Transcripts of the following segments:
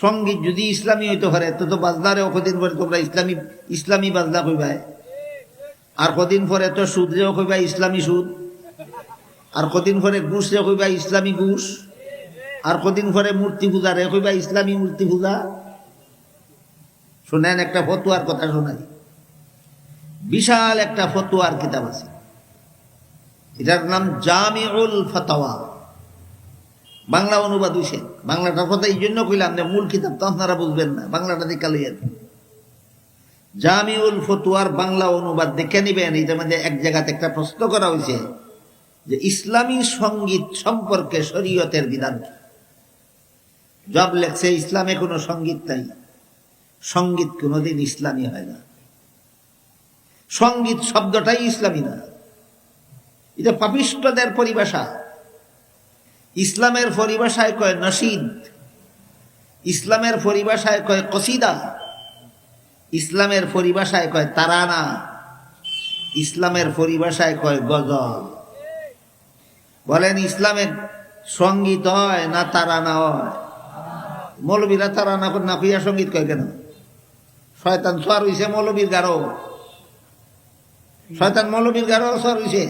সংগীত যদি ইসলামী হইতে পারে, তো তো বাজদারে কদিন পরে তোমরা ইসলামী ইসলামী বাজদা কইবাই। আর কদিন পরে তো সুদরেও কইবা ইসলামী সুদ। আর কদিন পরে ঘুষরে কইবা ইসলামী ঘুষ। আর কদিন পরে মূর্তি পূজারে কইবা ইসলামী মূর্তি পূজা। শোনেন, একটা ফতুয়ার কথা শোনাই। বিশাল একটা ফতুয়ার কিতাব আছে। এটার নাম জামিউল ফতাওয়া। বাংলা অনুবাদ হইছে। বাংলাটার কথা এই জন্য কইলাম যে মূল কিতাব তো আপনারা বুঝবেন না, বাংলাটা দেখে লইয়েন জামিউল ফতুয়ার বাংলা অনুবাদ দেখে নিবেন এটার মধ্যে এক জায়গাতে একটা প্রশ্ন করা হয়েছে যে ইসলামী সংগীত সম্পর্কে শরীয়তের বিধান কি? জব লেখছে, ইসলামে কোনো সংগীত নাই। সংগীত কোনোদিন ইসলামী হয় না। সংগীত শব্দটাই ইসলামী না। এটা পাপিষ্টদের পরিভাষা। ইসলামের পরিভাষায় কয় নসিদ, ইসলামের পরিভাষায় কয় কসিদা, ইসলামের পরিভাষায় কয় তারানা, ইসলামের পরিভাষায় কয় গজল। বলেন ইসলামের সংগীত হয় না তারানা হয়? মৌলবীরা তারানা না কইয়া সংগীত কয় কেন? শয়তান সোয়ার হইছে মৌলবীর গারো। শয়তান মৌলবীর গারো সোয়ার হইছে?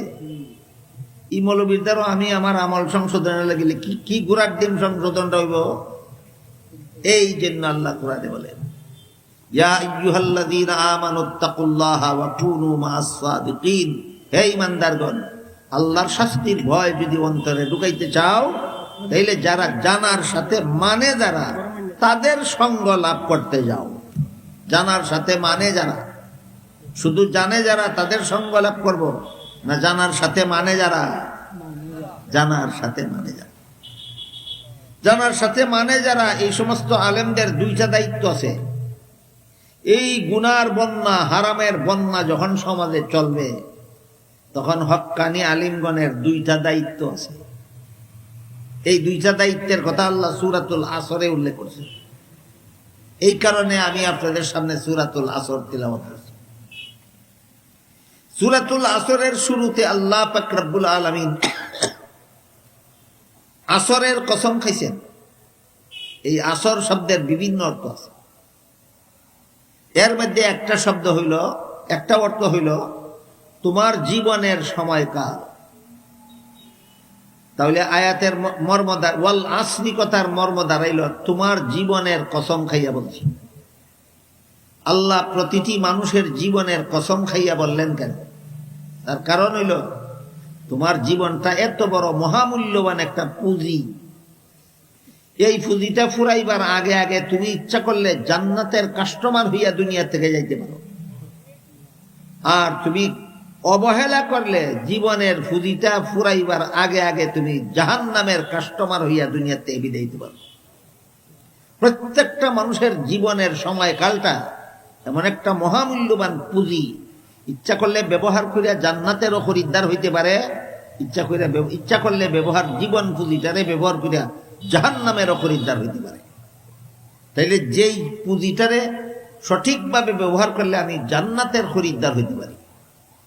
ই মৌলবীর দ্বারা আমি আমার আমল সংশোধনে লাগিলে কি কি গুড়ার ডিম সংশোধনটা হইব? এই জন্য আল্লাহ কোরআনে বলেন হে ঈমানদারগণ, আল্লাহর শাস্তির ভয় যদি অন্তরে ঢুকাইতে চাও, তাইলে যারা জানার সাথে মানে যারা, তাদের সঙ্গ লাভ করতে যাও। জানার সাথে মানে যারা, শুধু জানে যারা, তাদের সঙ্গ লাভ করব। না জানার সাথে মানে যারা? জানার সাথে মানে যারা। জানার সাথে মানে যারা, এই সমস্ত আলেমদের দুইটা দায়িত্ব আছে। এই গুনার বন্যা, হারামের বন্যা যখন সমাজে চলবে, তখন হক্কানি আলিমগণের দুইটা দায়িত্ব আছে। এই দুইটা দায়িত্বের কথা আল্লাহ সুরাতুল আসরে উল্লেখ করছে এই কারণে আমি আপনাদের সামনে সুরাতুল আসর তিলামত করছি। সুরাতুল আসরের শুরুতে আল্লাহ পাকরাবুল আলমিন আসরের কসম খাইছেন। এই আসর শব্দের বিভিন্ন অর্থ আছে। এর মধ্যে একটা শব্দ হইল, একটা অর্থ হইল, তোমার জীবনের সময়কাল। তাহলে আয়াতের ম- মর্ম দা- ওয়াল আসরি কথার মর্ম দাঁড়াইল তোমার জীবনের কসম খাইয়া বলছি। আল্লাহ প্রতিটি মানুষের জীবনের কসম খাইয়া বললেন কেন? তার কারণ হইল, তোমার জীবনটা এত বড় মহামূল্যবান একটা পুঁজি। এই পুঁজিটা ফুরাইবার আগে আগে তুমি ইচ্ছা করলে জান্নাতের কাস্টমার হইয়া দুনিয়া থেকে যাইতে পারো। আর তুমি অবহেলা করলে জীবনের পুঁজিটা ফুরাইবার আগে আগে তুমি জাহান নামের কাস্টমার হইয়া দুনিয়াতে বিদায় দিতে পারো। প্রত্যেকটা মানুষের জীবনের সময়কালটা এমন একটা মহামূল্যবান পুঁজি। ইচ্ছা করলে ব্যবহার করিয়া জান্নাতেরও খরিদ্দার হইতে পারে। ইচ্ছা করিয়া ইচ্ছা করলে ব্যবহার জীবন পুঁজিটারে ব্যবহার করিয়া জাহান নামেরও খরিদ্দার হইতে পারে। তাইলে যেই পুঁজিটারে সঠিকভাবে ব্যবহার করলে আমি জান্নাতের খরিদ্দার হইতে পারি।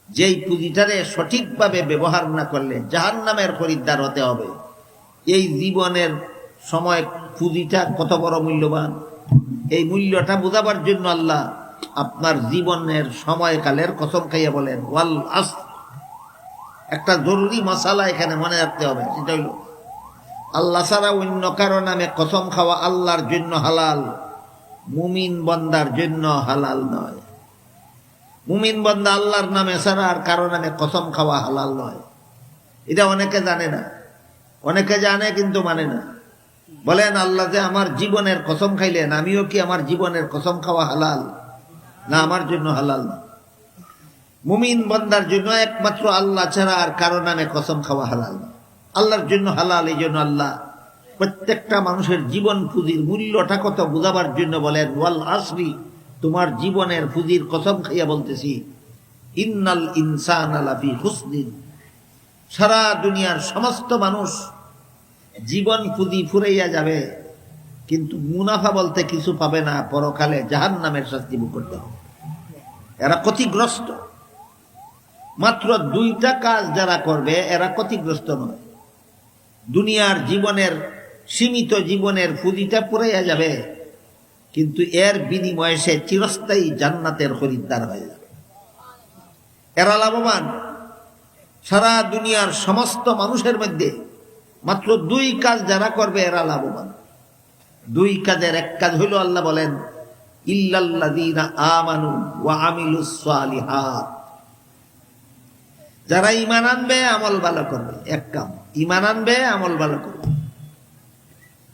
যেই পুঁজিটারে সঠিকভাবে ব্যবহার না করলে জাহান নামের খরিদ্দার হতে হবে। এই জীবনের সময় পুঁজিটা কত বড় মূল্যবান। এই মূল্যটা বোঝাবার জন্য আল্লাহ আপনার জীবনের সময়কালের কসম খাইয়া বলেন, ওয়াল আস একটা জরুরি মশালা এখানে মনে রাখতে হবে, সেটা হইল, আল্লাহ ছাড়া অন্য কারও নামে কসম খাওয়া আল্লাহর জন্য হালাল, মুমিন বন্দার জন্য হালাল নয়। মুমিন বন্দা আল্লাহর নামে ছাড়া আর কারও নামে কসম খাওয়া হালাল নয়। এটা অনেকে জানে না, অনেকে জানে কিন্তু মানে না। বলেন, আল্লাহ যে আমার জীবনের কসম খাইলেন, আমিও কি আমার জীবনের কসম খাওয়া হালাল? না আমার জন্য হালাল না। মুমিন বন্দার জন্য একমাত্র আল্লাহ ছাড়া আর কারও নামে কসম খাওয়া হালাল না। আল্লাহর জন্য হালাল, এই জন্য আল্লাহ প্রত্যেকটা মানুষের জীবন পুঁজির মূল্যটা কত বোঝাবার জন্য বলেন, ওয়াল আসরি, তোমার জীবনের পুঁজির কসম খাইয়া বলতেছি, ইন্নাল ইনসান আলাফি হুসনিন। সারা দুনিয়ার সমস্ত মানুষ জীবন পুঁজি ফুরাইয়া যাবে। কিন্তু মুনাফা বলতে কিছু পাবে না, পরকালে জাহান নামের শাস্তি ভোগ করতে হবে। এরা ক্ষতিগ্রস্ত। মাত্র দুইটা কাজ যারা করবে, এরা ক্ষতিগ্রস্ত নয়। দুনিয়ার জীবনের, সীমিত জীবনের পুঁজিটা পুরাইয়া যাবে, কিন্তু এর বিনিময়ে সে চিরস্থায়ী জান্নাতের খরিদ্দার হয়ে যাবে। এরা লাভবান। সারা দুনিয়ার সমস্ত মানুষের মধ্যে মাত্র দুই কাজ যারা করবে, এরা লাভবান। দুই কাজের এক কাজ হইল আল্লাহ বলেন, ইল্লাল্লাযীনা আমানু ওয়া আমিলুস সালিহাত। যারা ইমান আনবে, আমল ভালো করবে। এক কাম ইমান আনবে, আমল ভালো করবে।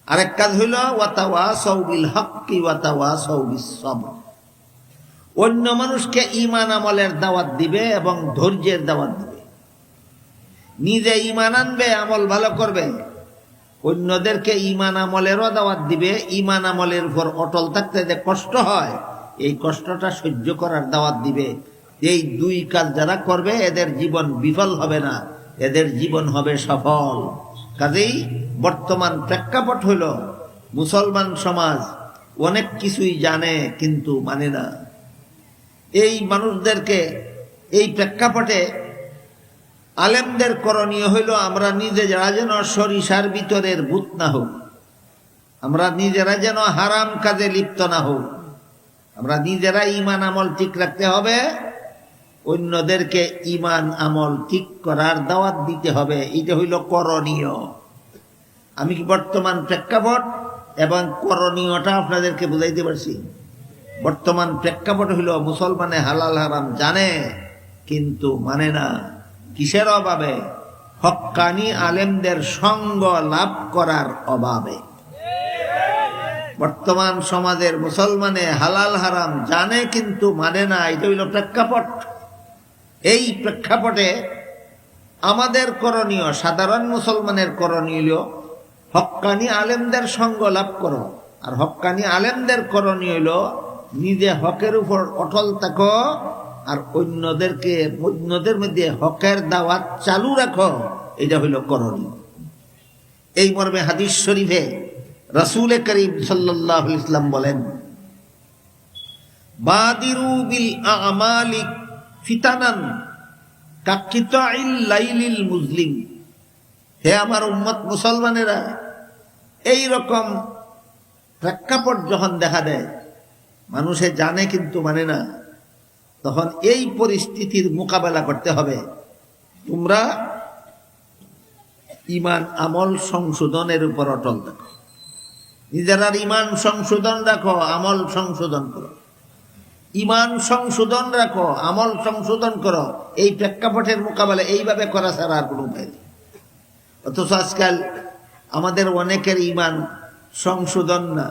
আরেক কাজ হইল, ওয়াতাওয়াসাউ বিল হাক্কি ওয়াতাওয়াসাউ বিস সবর অন্য মানুষকে ইমান আমলের দাওয়াত দিবে এবং ধৈর্যের দাওয়াত দিবে। নিজে ইমান আনবে, আমল ভালো করবে। অন্যদেরকে ইমান আমলেরও দাওয়াত দিবে ইমান আমলের উপর অটল থাকতে যে কষ্ট হয়, এই কষ্টটা সহ্য করার দাওয়াত দিবে। এই দুই কাজ যারা করবে, এদের জীবন বিফল হবে না, এদের জীবন হবে সফল। কাজেই বর্তমান প্রেক্ষাপট হইল, মুসলমান সমাজ অনেক কিছুই জানে কিন্তু মানে না। এই মানুষদেরকে এই প্রেক্ষাপটে আলেমদের করণীয় হইল আমরা নিজেরা যেন সরিষার ভিতরের ভূত না হোক আমরা নিজেরা যেন হারাম কাজে লিপ্ত না হোক আমরা নিজেরা ইমান আমল ঠিক রাখতে হবে। অন্যদেরকে ইমান আমল ঠিক করার দাওয়াত দিতে হবে। এটা হইল করণীয়। আমি কি বর্তমান প্রেক্ষাপট এবং করণীয়টা আপনাদেরকে বুঝাইতে পারছি? বর্তমান প্রেক্ষাপট হইল মুসলমানে হালাল হারাম জানে, কিন্তু মানে না। কিসের অভাবে? হক্কানি আলেমদের সঙ্গ লাভ করার অভাবে। বর্তমান সমাজের মুসলমানে হালাল হারাম জানে কিন্তু মানে না, এটা হইল প্রেক্ষাপট। এই প্রেক্ষাপটে আমাদের করণীয়, সাধারণ মুসলমানের করণীয় হক্কানি আলেমদের সঙ্গ লাভ করো। আর হক্কানি আলেমদের করণীয় হইল, নিজে হকের উপর অটল থাকো আর অন্যদেরকে, অন্যদের মধ্যে হকের দাওয়াত চালু রাখো, এটা হইল করণীয়। এই মর্মে হাদিস শরীফে রসুল করিম সাল্লাহ ইসলাম বলেন, বাদিরু বিল আমালি ফিতানান কাকিতাইল লাইলিল মুসলিম হে আমার উম্মত মুসলমানেরা, এই রকম প্রেক্ষাপট যখন দেখা দেয়, মানুষে জানে কিন্তু মানে না। তখন এই পরিস্থিতির মোকাবেলা করতে হবে। তোমরা ইমান আমল সংশোধনের উপর অটল দেখো নিজেরা ইমান সংশোধন রাখো, আমল সংশোধন করো। ইমান সংশোধন রাখো, আমল সংশোধন করো। এই প্রেক্ষাপটের মোকাবেলা এইভাবে করা ছাড়া আর কোনো উপায় নেই। অথচ আজকাল আমাদের অনেকের ইমান সংশোধন না।